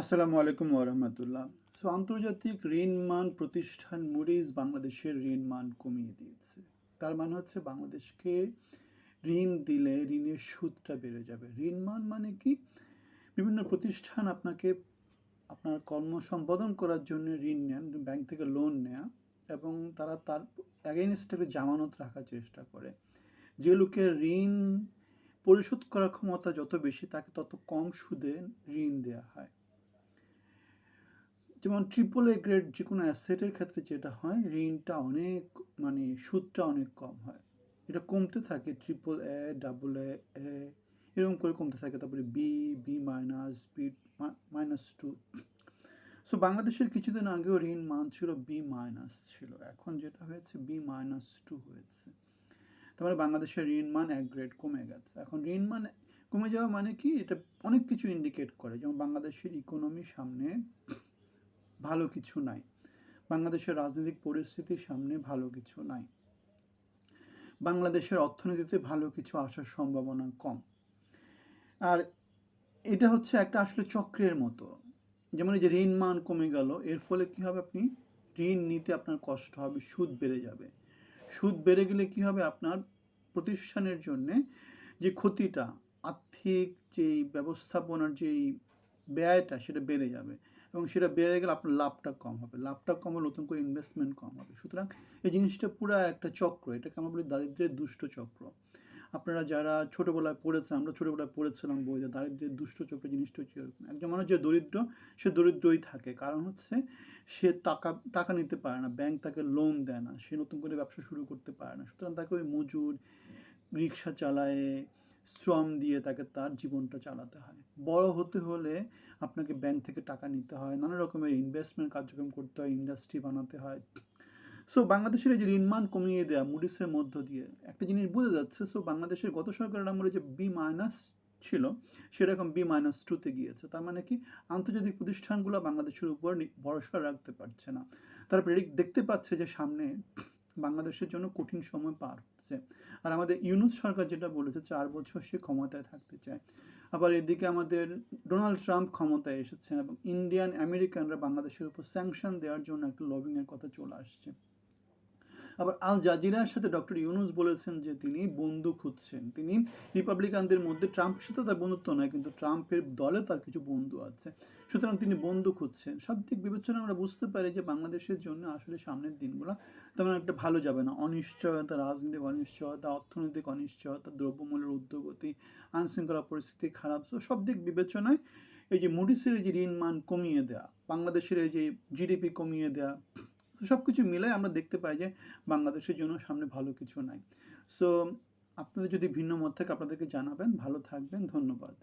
আসসালামু আলাইকুম ওরহমতুল্লাহ সো আন্তর্জাতিক ঋণ মান প্রতিষ্ঠান মুডিজ বাংলাদেশের ঋণ মান কমিয়ে দিয়েছে। তার মানে হচ্ছে বাংলাদেশকে ঋণ দিলে ঋণের সুদটা বেড়ে যাবে। ঋণ মান মানে কি? বিভিন্ন প্রতিষ্ঠান আপনাকে আপনার কর্ম সম্পাদন করার জন্য ঋণ নেন, ব্যাংক থেকে লোন নেয়া এবং তারা তার অ্যাগেনস্টে জামানত রাখার চেষ্টা করে। যে লোকের ঋণ পরিশোধ করার ক্ষমতা যত বেশি, তাকে তত কম সুদে ঋণ দেওয়া হয়। যেমন ট্রিপল এ গ্রেড যে কোনো অ্যাসেটের ক্ষেত্রে যেটা হয় ঋণটা অনেক মানে সুদটা অনেক কম হয়। এটা কমতে থাকে ট্রিপল এ ডাবল এ এ এরকম করে কমতে থাকে। তারপরে B B minus B minus two so বাংলাদেশের কিছুদিন আগেও ঋণ মান ছিল বি মাইনাস ছিল। এখন যেটা হয়েছে বি মাইনাস টু হয়েছে। তারপরে বাংলাদেশের ঋণ মান এক গ্রেড কমে গেছে। এখন ঋণ মান কমে যাওয়া মানে কি? এটা অনেক কিছু ইন্ডিকেট করে। যেমন বাংলাদেশের ইকোনমি সামনে ভালো কিছু নাই। বাংলাদেশের রাজনৈতিক পরিস্থিতির সামনে ভালো কিছু নাই। বাংলাদেশের অর্থনীতিতে ভালো কিছু আসার সম্ভাবনা কম। আর এটা হচ্ছে একটা আসলে চক্রের মতো। যেমন এই যে ঋণ মান কমে গেল, এর ফলে কি হবে আপনি? ঋণ নিতে আপনার কষ্ট হবে, সুদ বেড়ে যাবে। সুদ বেড়ে গেলে কি হবে? আপনার প্রতিষ্ঠানের জন্যে যে ক্ষতিটা, আর্থিক যেই ব্যবস্থাপনার যেই ব্যয়টা সেটা বেড়ে যাবে এবং সেটা বেড়ে গেলে আপনার লাভটা কম হবে। লাভটা কম হলে নতুন করে ইনভেস্টমেন্ট কম হবে। সুতরাং এই জিনিসটা পুরো একটা চক্র। এটাকে আমরা বলি দারিদ্রের দুষ্ট চক্র। আপনারা যারা ছোটোবেলায় পড়েছেন, আমরা ছোটোবেলায় পড়েছিলাম বইতে দারিদ্রের দুষ্ট চক্র জিনিসটা হচ্ছে একজন মানুষ যে দরিদ্র, সে দরিদ্রই থাকে। কারণ হচ্ছে সে টাকা টাকা নিতে পারে না ব্যাংক তাকে লোন দেয় না, সে নতুন করে ব্যবসা শুরু করতে পারে না। সুতরাং তাকে ওই মজুর রিক্সা চালায় শ্রম দিয়ে তাকে তার জীবনটা চালাতে হয়। বড় হতে হলে আপনাকে ব্যাংক থেকে টাকা নিতে হয়, নানা রকমের ইনভেস্টমেন্ট কার্যক্রম করতে হয় ইন্ডাস্ট্রি বানাতে হয়। সো বাংলাদেশের এই যে ঋণমান কমিয়ে দেওয়া মুডিসের মধ্য দিয়ে, একটা জিনিস বোঝা যাচ্ছে সো বাংলাদেশের গত সরকারের আমলে যে বি মাইনাস ছিল সেরকম বি মাইনাস টুতে গিয়েছে। তার মানে কি? আন্তর্জাতিক প্রতিষ্ঠানগুলো বাংলাদেশের উপর ভরসা রাখতে পারছে না। তারা দেখতে পাচ্ছে যে সামনে বাংলাদেশের জন্য কঠিন সময় পার হচ্ছে। আর আমাদের ইউনুস সরকার যেটা বলেছে, চার বছর সে ক্ষমতায় থাকতে চায়। আবার এদিকে আমাদের ডোনাল্ড ট্রাম্প ক্ষমতায় এসেছেন এবং ইন্ডিয়ান আমেরিকানরা বাংলাদেশের উপর স্যাংশন দেওয়ার জন্য একটা লবিংয়ের কথা চলে আসছে। আবার আল জাজিরার সাথে ডক্টর ইউনুস বলেছেন যে তিনি বন্ধু খুঁজছেন। তিনি রিপাবলিকানদের মধ্যে ট্রাম্পের সাথে তার বন্ধুত্ব নয়, কিন্তু ট্রাম্পের দলে তার কিছু বন্ধু আছে। সুতরাং তিনি বন্ধু খুঁজছেন। সব দিক বিবেচনা আমরা বুঝতে পারি যে বাংলাদেশের জন্য আসলে সামনের দিনগুলো তেমন একটা ভালো যাবে না। অনিশ্চয়তা, রাজনৈতিক অনিশ্চয়তা, অর্থনৈতিক অনিশ্চয়তা, দ্রব্যমূল্যের উদ্যোগতি, আইনশৃঙ্খলা পরিস্থিতি খারাপ। সব দিক বিবেচনায় এই যে মুডিসের এই যে ঋণ মান কমিয়ে দেওয়া বাংলাদেশের এই যে জিডিপি কমিয়ে দেওয়া সব কিছু মিলাই আমরা দেখতে পাই যে বাংলাদেশের জন্য সামনে ভালো কিছু নাই। সো আপনাদের যদি ভিন্ন মত থাকে, আপনাদেরকে জানাবেন। ভালো থাকবেন। ধন্যবাদ।